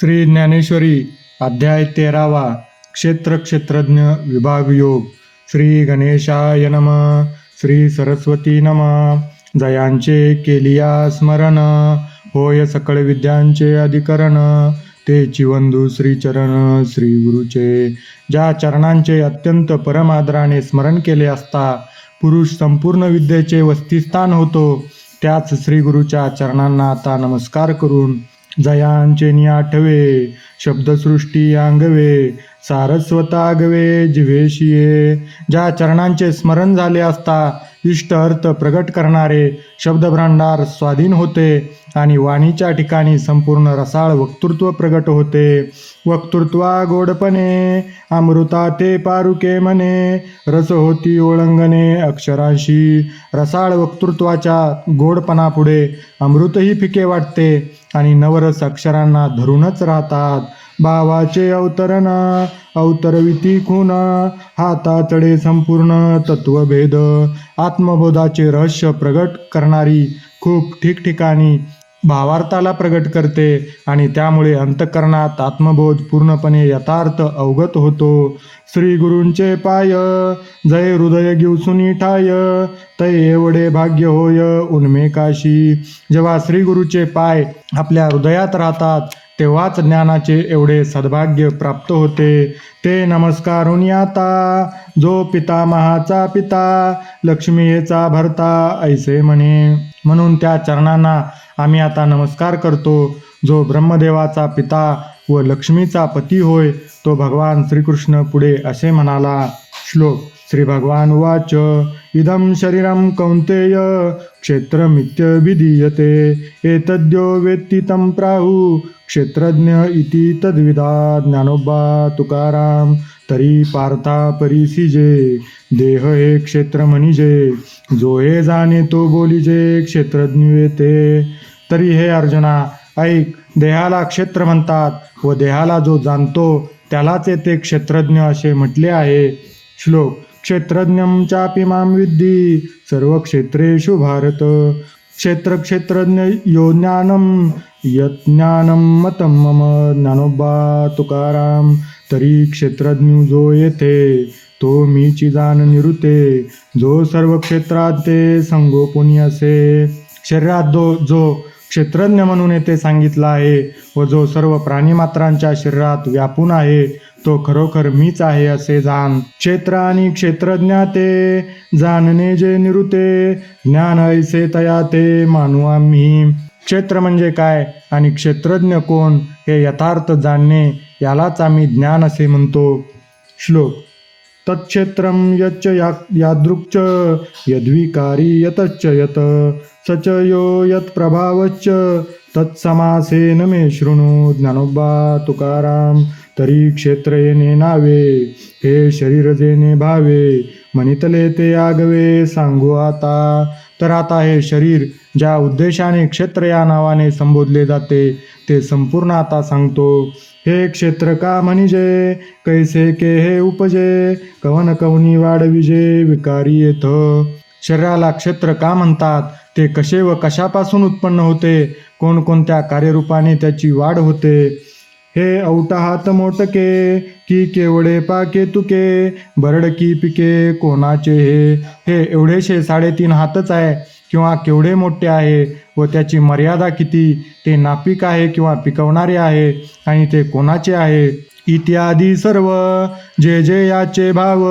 श्री ज्ञानेश्वरी अध्याय तेरावा क्षेत्र क्षेत्रज्ञ विभाग योग. श्री गणेशाय नम श्री सरस्वती नम. जयांचे केलिया स्मरण होय सकळ विद्यांचे अधिकरण. ते चिवंदू श्रीचरण श्री गुरुचे ज्या चरणांचे अत्यंत परमादराने स्मरण केले असता पुरुष संपूर्ण विद्येचे वस्तिस्थान होतो त्याच श्री गुरुच्या चरणांना आता नमस्कार करून जयांचे नियाठवे शब्दसृष्टी अंगवे सारस्वतागवे जिवेशिये ज्या चरणांचे स्मरण झाले असता इष्ट अर्थ प्रगट करणारे शब्दभांडार स्वाधीन होते आणि वाणीच्या ठिकाणी संपूर्ण रसाळ वक्तृत्व प्रगट होते. वक्तृत्वा गोडपणे अमृता ते पारुके मने रस होती ओळंगणे अक्षरांशी. रसाळ वक्तृत्वाच्या गोडपणापुढे अमृतही फिके वाटते आणि नवरस अक्षरांना धरूनच राहतात. भावाचे अवतरण अवतरविती खून हातातडे संपूर्ण तत्वभेद आत्मबोधाचे रहस्य प्रगट करणारी खूप ठिकठिकाणी भावार्थाला प्रगट करते आणि त्यामुळे अंतकरणात आत्मबोध पूर्णपणे यथार्थ अवगत होतो. श्री गुरूंचे पाय जय हृदय गिवसुनी ठाय तै एवढे भाग्य होय उन्मेकाशी जेव्हा श्री गुरुचे पाय आपल्या हृदयात राहतात तेव्हाच ज्ञानाचे एवढे सद्भाग्य प्राप्त होते. ते नमस्कारून आता जो पितामहाचा पिता लक्ष्मीचा भरता ऐसे म्हणे. म्हणून त्या चरणांना आम्ही आता नमस्कार करतो. जो ब्रह्मदेवाचा पिता व लक्ष्मीचा पती होय तो भगवान श्रीकृष्ण पुढे असे म्हणाला श्लोक श्री भगवान उवाच इदं शरीरं कौन्तेय क्षेत्रमित्यभिधीयते एतद्यो वेत्ती तम प्राहु क्षेत्रज्ञ इति तद्विदा ज्ञानोबा तुकाराम तरी पार्था परिसिजे देह हे क्षेत्र म्हणिजे जो हे जाणे तो बोलिजे क्षेत्रज्ञ ते तरी हे अर्जुना ऐक देहाला क्षेत्र म्हणतात व देहाला जो जाणतो त्यालाच येते क्षेत्रज्ञ असे म्हटले आहे. श्लोक क्षेत्रज्ञं माम मां विद्धी सर्व क्षेत्रेषु भारत. क्षेत्र क्षेत्रज्ञ यो ज्ञानम यज्ञानम मतम मतं मम ज्ञानोबा तुकाराम तरी क्षेत्रज्ञ जो येथे तो मीची जाण निरुते जो सर्व क्षेत्रात ते संगोपनी असे शरीरात जो जो क्षेत्रज्ञ म्हणून येथे सांगितला आहे व जो सर्व प्राणीमात्रांच्या शरीरात व्यापून आहे तो खरोखर मीच आहे असे जाण. क्षेत्र आणि क्षेत्रज्ञाते जाणणे जे निरुते ज्ञान ऐसे तया ते मानू आम्ही. क्षेत्र म्हणजे काय आणि क्षेत्रज्ञ कोण हे यथार्थ जाणणे यालाच आम्ही ज्ञान असे म्हणतो. श्लोक तत्क्षेत्रम यच्च या यादृक्च यद्विकारी यतच्च यत. स च यो यत्प्रभावच्च तत्समासेन मे शृणु ज्ञानोबा तुकाराम तरी क्षेत्र येणे नावे हे शरीर जेणे भावे म्हणितले ते आगवे सांगू आता। तर आता हे शरीर ज्या उद्देशाने क्षेत्र या नावाने संबोधले जाते ते संपूर्ण आता सांगतो। हे क्षेत्र का म्हणजे कैसे के हे उपजे? कवन कवनी वाढविजे? विकारी येथ। शरीराला क्षेत्र का म्हणतात? ते कसे व कशापासून उत्पन्न होते? कोणकोणत्या कार्यरूपाने त्याची वाढ होते? हे औटाहात मोटके की केवढे पाके तुके बरडकी पिके कोणाचे हे? हे एवढेशे साडेतीन हातच आहे किंवा केवढे मोठे आहे? व त्याची मर्यादा किती? ते नापिक आहे किंवा पिकवणारे आहे? आणि ते कोणाचे आहे? इत्यादी सर्व. जे जे याचे भाव.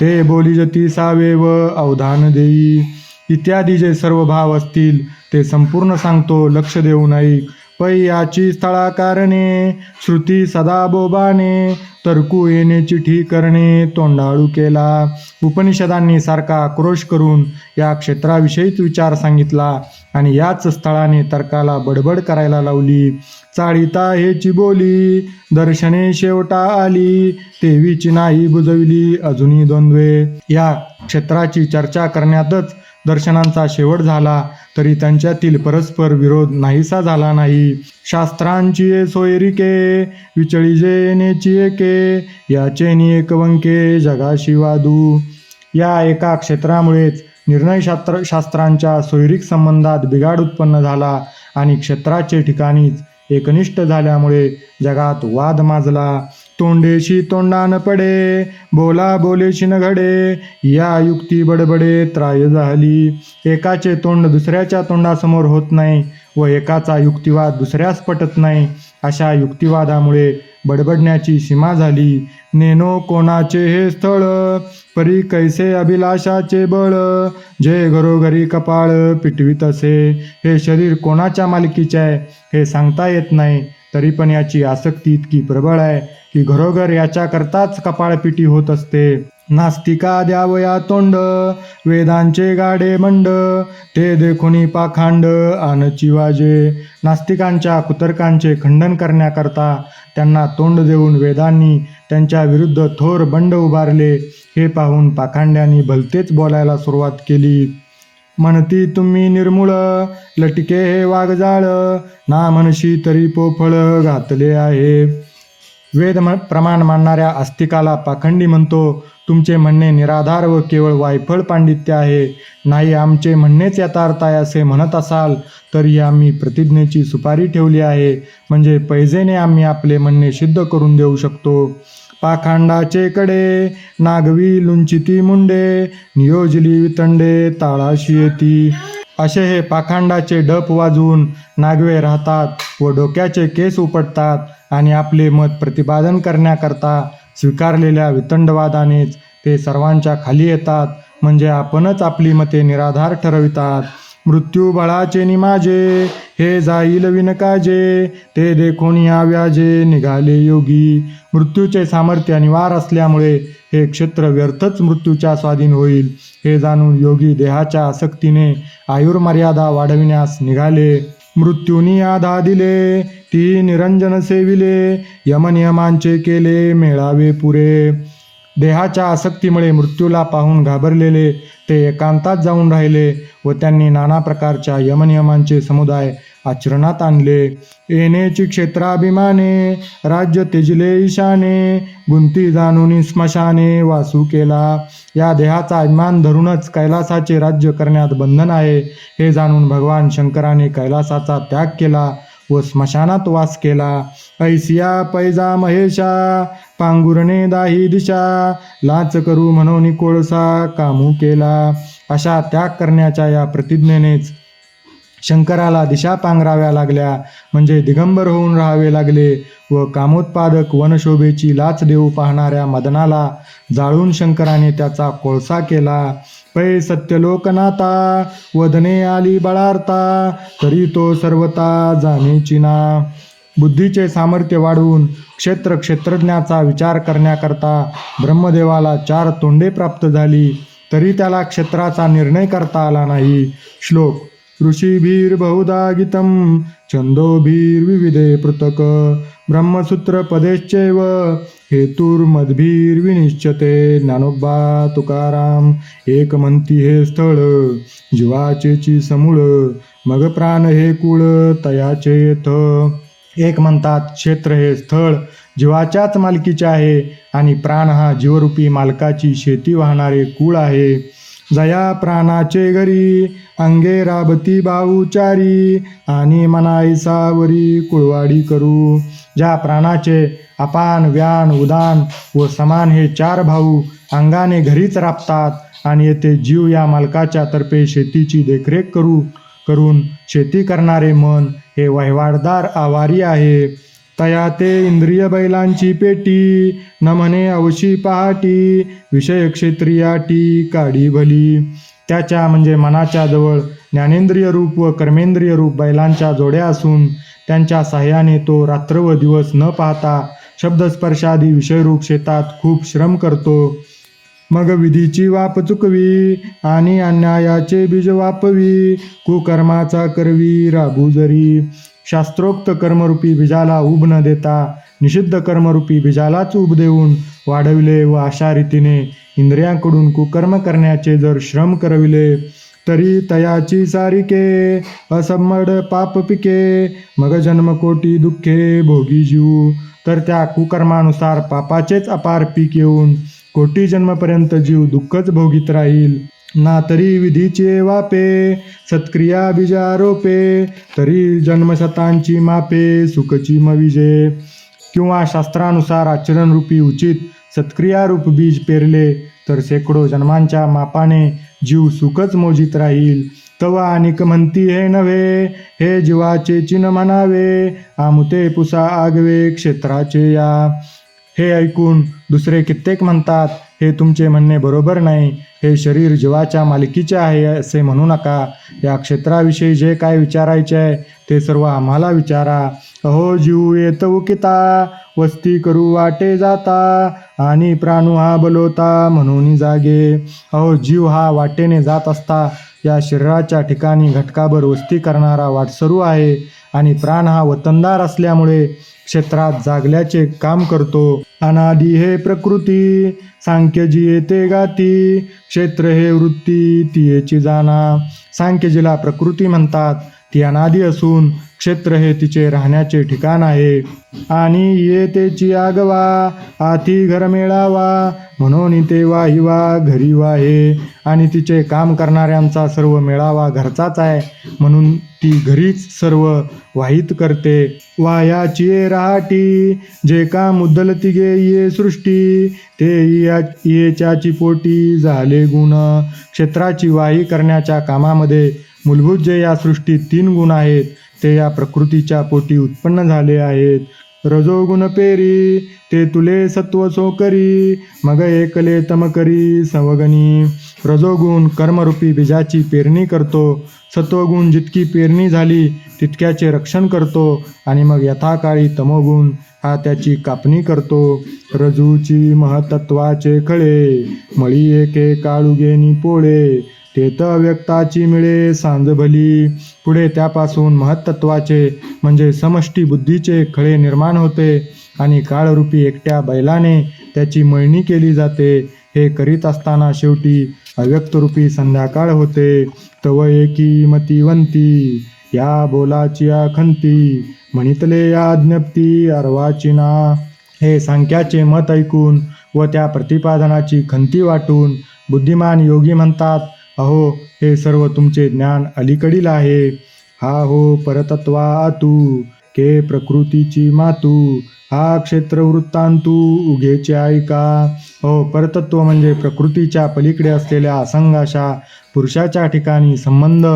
ते बोलिजती सावे व अवधान देई. इत्यादी जे सर्व भाव असतील ते संपूर्ण सांगतो लक्ष देऊ ऐक पै याची स्थळा कारणे श्रुती सदा बोबाने. तरकू येणे चिठी करणे तोंडाळू केला. उपनिषदांनी सारखा आक्रोश करून या क्षेत्राविषयीच विचार सांगितला आणि याच स्थळाने तर्काला बडबड करायला लावली. चाळीता हेची बोली दर्शने शेवटा आली. तेवीची नाही बुजविली अजूनही द्वंद्वे. या क्षेत्राची चर्चा करण्यातच दर्शनांचा शेवट झाला तरी त्यांच्यातील परस्पर विरोध नाहीसा झाला नाही. शास्त्रांची सोयरी सोयरिके विचळी जे एके याचे नि एकवंके जगाशी वादू. या एका क्षेत्रामुळेच निर्णयशास्त्र शास्त्रांच्या सोयरिक संबंधात बिघाड उत्पन्न झाला आणि क्षेत्राचे ठिकाणीच एकनिष्ठ झाल्यामुळे जगात वाद माजला. तोंडेशी तोंडान पडे बोला बोलेशी न घडे. या युक्ती बडबडे त्राय झाली. एकाचे तोंड दुसऱ्याच्या तोंडासमोर होत नाही व एकाचा युक्तिवाद दुसऱ्यास पटत नाही. अशा युक्तिवादामुळे बडबडण्याची सीमा झाली. नेनो कोणाचे हे स्थळ? परी कैसे अभिलाषाचे बळ? जे घरोघरी कपाळ पिटवीत असे. हे शरीर कोणाच्या मालकीचे आहे? हे सांगता येत नाही. तरी पण याची आसक्ती इतकी प्रबळ आहे की घरोघर याच्याकरताच कपाळपिटी होत असते. नास्तिका द्यावया तोंड वेदांचे गाडे मंड ते देखुनी पाखांड आणची वाजे. नास्तिकांच्या कुतर्कांचे खंडन करण्याकरता त्यांना तोंड देऊन वेदांनी त्यांच्या विरुद्ध थोर बंड उभारले. हे पाहून पाखांड्यांनी भलतेच बोलायला सुरुवात केली. म्हणती तुम्ही निर्मूळ लटके हे वाघजाळ ना म्हणशी तरी पोफळ घातले आहे. वेद म- प्रमाण मानणाऱ्या आस्तिकाला पाखंडी म्हणतो तुमचे म्हणणे निराधार व केवळ वायफळ पांडित्य आहे. नाही आमचे म्हणणेच यथार्थ आहे असे म्हणत असाल तरी आम्ही प्रतिज्ञेची सुपारी ठेवली आहे. म्हणजे पैजेने आम्ही आपले म्हणणे सिद्ध करून देऊ शकतो. पाखांडाचे कडे नागवी लुंचिती मुंडे नियोजली वितंडे ताळाशी येती. असे हे पाखांडाचे डप वाजून नागवे राहतात व डोक्याचे केस उपटतात आणि आपले मत प्रतिपादन करण्याकरता स्वीकारलेल्या वितंडवादानेच ते सर्वांच्या खाली येतात. म्हणजे आपणच आपली मते निराधार ठरवितात. मृत्यू बळाचे निमाजे हे जाईल विनकाजे ते देखून या व्याजे निघाले योगी. मृत्यूचे सामर्थ्य अनिवार असल्यामुळे हे क्षेत्र व्यर्थच मृत्यूच्या स्वाधीन होईल. हे जाणून योगी देहाच्या आसक्तीने आयुर्मर्यादा वाढविण्यास निघाले. मृत्यूनी आधा दिले ती निरंजन सेविले यमनियमांचे केले मेळावे पुरे. देहाच्या आसक्तीमुळे मृत्यूला पाहून घाबरलेले ते एकांतात जाऊन राहिले व त्यांनी नाना प्रकारच्या यमनियमांचे समुदाय आचरणात आणले. येणेची क्षेत्राभिमाने राज्य तेजले ईशाने गुंती जाणून स्मशाने वासू केला. या देहाचा अभिमान धरूनच कैलासाचे राज्य करण्यात बंधन आहे हे जाणून भगवान शंकराने कैलासाचा त्याग केला. व स्मशानात वास केला. ऐसिया पैजा महेशा पांगुरणे दाही दिशा लाच करू म्हणून कोळसा कामू केला. अशा त्याग करण्याच्या या प्रतिज्ञेनेच शंकराला दिशा पांघराव्या लागल्या. म्हणजे दिगंबर होऊन राहावे लागले व कामोत्पादक वनशोभेची लाच देऊ पाहणाऱ्या मदनाला जाळून शंकराने त्याचा कोळसा केला. पै सत्यलोकनाथा वधने आली बळार्ता तरी तो सर्वता जाणेची ना. बुद्धीचे सामर्थ्य वाढवून क्षेत्र क्षेत्रज्ञाचा विचार करण्याकरता ब्रह्मदेवाला चार तोंडे प्राप्त झाली तरी त्याला क्षेत्राचा निर्णय करता आला नाही. श्लोक ऋषीभीर बहुधा गीतम छंदोभीर विविधे पृथक. ब्रह्मसूत्र पदेश्चैव हेतुर्मदभीर विनिश्चते ज्ञानोबा तुकाराम एक म्हणती हे स्थळ जीवाचेची समूळ मग प्राण हे कुळ तयाचे येथ. एक म्हणतात क्षेत्र हे स्थळ जीवाच्याच मालकीचे आहे आणि प्राण हा जीवरूपी मालकाची शेती वाहणारे कुळ आहे. जया प्राणाचे घरी अंगे राबती बाऊचारी आणि मनाईसावरी कुळवाडी करू. ज्या प्राणाचे अपान व्यान उदान व समान हे चार भाऊ अंगाने घरीच राबतात आणि येथे जीव या मालकाच्या तर्फे शेतीची देखरेख करू करून शेती करणारे मन हे वहिवाटदार आवारी आहे. तया ते इंद्रिय बैलांची पेटी न म्हणे अवशी पहाटी विषय क्षेत्रियाटी काडी भली. त्याच्या म्हणजे मनाच्या जवळ ज्ञानेंद्रिय रूप व कर्मेंद्रिय रूप बैलांच्या जोड्या असून त्यांच्या सहाय्याने तो रात्र व दिवस न पाहता शब्दस्पर्शादी विषयरूप शेतात खूप श्रम करतो. मग विधीची वाप चुकवी आणि अन्यायाचे बीज वापवी कुकर्माचा करवी राबू जरी. शास्त्रोक्त कर्मरूपी बीजाला उब न देता निषिद्ध कर्मरूपी बीजालाच उब देऊन वाढविले व अशा रीतीने इंद्रियांकडून कुकर्म करण्याचे जर श्रम करविले तरी तयाची सारिके असम्मड पाप पिके मग जन्मकोटी दुःखे भोगी जीव. तर त्या कुकर्मानुसार पापाचेच अपार पीक येऊन कोटी जन्मपर्यंत जीव दुःखच भोगीत राहील. ना तरी विधीचे वापे सत्क्रिया बीजारोपे तरी जन्मशतांची मापे सुखची मविजे. किंवा शास्त्रानुसार आचरणरूपी उचित सत्क्रियारूप बीज पेरले तर शेकडो जन्मांच्या मापाने जीव सुखच मोजित राहील. तवा आणिक म्हणती हे नव्हे हे जीवाचे चिन्ह म्हणावे. आमुते पुसा आगवे क्षेत्राचे या. हे ऐकून दुसरे कित्येक म्हणतात हे तुमचे म्हणणे बरोबर नाही. हे शरीर जीवाच्या मालकीचे आहे असे म्हणू नका. या क्षेत्राविषयी जे काय विचारायचे आहे ते सर्व आम्हाला विचारा. अहो जीव येत उकिता वस्ती करू वाटे जाता आणि प्राणू हा बलोता म्हणून जागे. अहो जीव हा वाटेने जात असता या शरीराच्या ठिकाणी घटकाभर वस्ती करणारा वाटसरू आहे आणि प्राण हा वतनदार असल्यामुळे क्षेत्रात जागल्याचे काम करतो. अनादी हे प्रकृती सांख्यजी येते गाती क्षेत्र हे वृत्ती ती येची जाणा. सांख्यजीला प्रकृती म्हणतात ती अनादी असून क्षेत्र हे तिचे राहण्याचे ठिकाण आहे. आणि येतेची आगवा आती घर मेळावा म्हणून ते वाहिवा घरी वाहे. आणि तिचे काम करणाऱ्यांचा सर्व मेळावा घरचाच आहे. म्हणून ती घरीच सर्व वाहित करते. वायाची ये रहाटी जे का मुद्दल तिघे ये सृष्टी ते या येच्याची पोटी झाले गुण. क्षेत्राची वाही करण्याच्या कामामध्ये मूलभूत जे या सृष्टीत तीन गुण आहेत ते या प्रकृतीच्या पोटी उत्पन्न झाले आहेत. रजोगुण पेरी ते तुले सत्व सोकरी मग एकले तम करी सवगणी रजोगुण कर्मरूपी बीजाची पेरणी करतो. सत्वगुण जितकी पेरणी झाली तितक्याचे रक्षण करतो. आणि मग यथाकाळी तमोगुण हा त्याची कापणी करतो. रजूची महतत्वाचे खळे मळी एके काळुगेनी पोळे. ते तर व्यक्ताची मिळे सांज भली पुढे त्यापासून महत्त्वाचे म्हणजे समष्टी बुद्धीचे खळे निर्माण होते आणि काळरूपी एकट्या बैलाने त्याची मळणी केली जाते. हे करीत असताना शेवटी अव्यक्तरूपी संध्याकाळ होते. तव एकी मतिवंती या बोलाची खंती म्हणितले या ज्ञप्ती अर्वाची ना हे सांख्याचे मत ऐकून व त्या प्रतिपादनाची खंती वाटून बुद्धिमान योगी म्हणतात अहो हे सर्व तुमचे ज्ञान अलीकडील आहे. हा हो परतत्वा तू के प्रकृतीची मातू हा क्षेत्र वृत्तांतू उघेचे ऐका हो परतत्व म्हणजे प्रकृतीच्या पलीकडे असलेल्या असंगाशा पुरुषाच्या ठिकाणी संबंध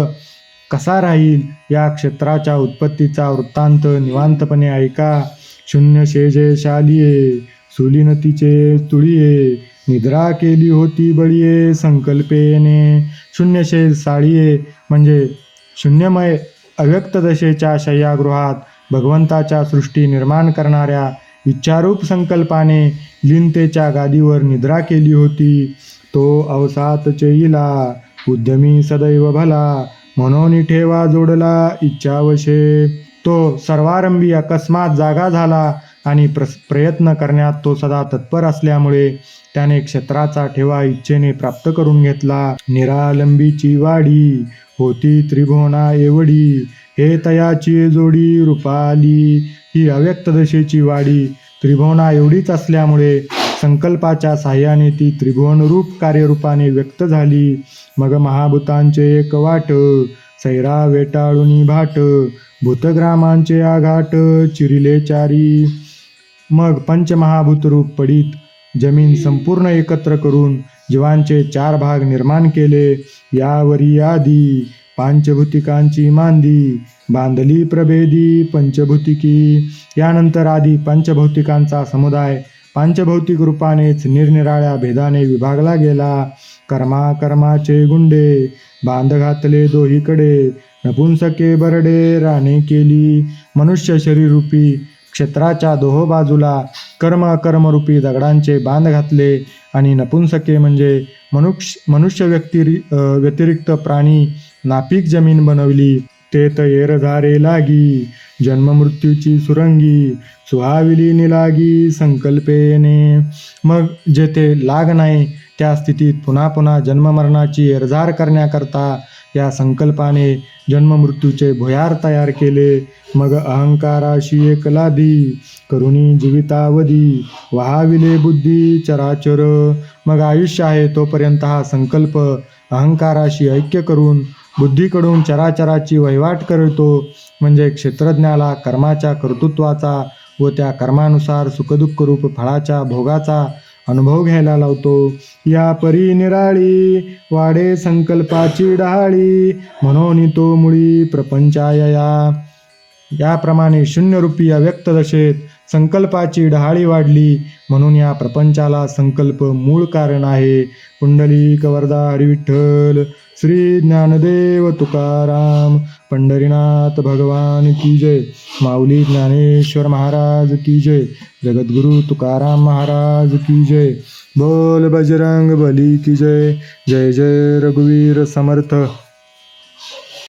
कसा राहील या क्षेत्राच्या उत्पत्तीचा वृत्तांत निवांतपणे ऐका. शून्य शेजे शालिये सुलिनतीचे तुळिये निद्रा केली होती बळीये संकल्पेने. शून्यशे साळीये म्हणजे शून्यमय अव्यक्त दशेच्या शय्यागृहात भगवंताच्या सृष्टी निर्माण करणाऱ्या इच्छारूप संकल्पाने लिंतेच्या गादीवर निद्रा केली होती. तो अवसात चेईला उद्यमी सदैव भला म्हणून ठेवा जोडला इच्छावशे. तो सर्वारंभी अकस्मात जागा झाला आणि प्र प्रयत्न करण्यात तो सदा तत्पर असल्यामुळे त्याने क्षेत्राचा ठेवा इच्छेने प्राप्त करून घेतला. निरालंबीची वाडी होती त्रिभुवना एवढी हे तयाची जोडी रूपाली. ही अव्यक्त दशेची वाडी त्रिभुवना एवढीच असल्यामुळे संकल्पाच्या साह्याने ती त्रिभुवनरूप कार्यरूपाने व्यक्त झाली. मग महाभूतांचे एक वाट सैरा वेटाळुनी भाट भूतग्रामांचे आघाट चिरिले चारी मग पंचमहाभूत रूप पडीत जमीन संपूर्ण एकत्र करून जीवांचे चार भाग निर्माण केले. यावरी आदी पांचभूतिकांची मांदी बांधली प्रभेदी पंचभूतिकी. यानंतर आधी पंचभौतिकांचा समुदाय पांचभौतिक रूपानेच निरनिराळ्या भेदाने विभागला गेला. कर्मा कर्माचे गुंडे बांध घातले दोहीकडे नपुंसके बरडे राणे केली. मनुष्य शरीरूपी क्षेत्राच्या दोहो बाजूला कर्म अकर्मरूपी दगडांचे बांध घातले आणि नपुंसके म्हणजे मनुष्य मनुष्य व्यक्ती व्यतिरिक्त प्राणी नापीक जमीन बनवली. ते त येरझारे लागी जन्ममृत्यूची सुरंगी सुहाविली निलागी संकल्पेने मग जेथे लाग नाही त्या स्थितीत पुन्हा पुन्हा जन्ममरणाची एरझार करण्याकरता या संकल्पाने जन्ममृत्यूचे भुयार तयार केले. मग अहंकाराशी एकलाधी करुणी जीवितावधी वहाविले बुद्धी चराचर. मग आयुष्य आहे तोपर्यंत हा संकल्प अहंकाराशी ऐक्य करून बुद्धीकडून चराचराची वहिवाट करतो. म्हणजे क्षेत्रज्ञाला कर्माच्या कर्तृत्वाचा व त्या कर्मानुसार सुखदुःख रूप फळाच्या भोगाचा अनुभव घ्यायला लावतो. या परी निराळी वाडे संकल्पाची डहाळी म्हणून तो मुळी प्रपंचायया. याप्रमाणे शून्यरूपी अव्यक्त दशेत संकल्पाची डहाळी वाढली. म्हणून या प्रपंचाला संकल्प मूळ कारण आहे. पुंडलिक वरदा हरिविठ्ठल श्री ज्ञानदेव तुकाराम पंढरीनाथ भगवान की जय माऊली ज्ञानेश्वर महाराज की जय जगद्गुरु तुकाराम महाराज की जय बोल बजरंग बली की जय जय जय रघुवीर समर्थ.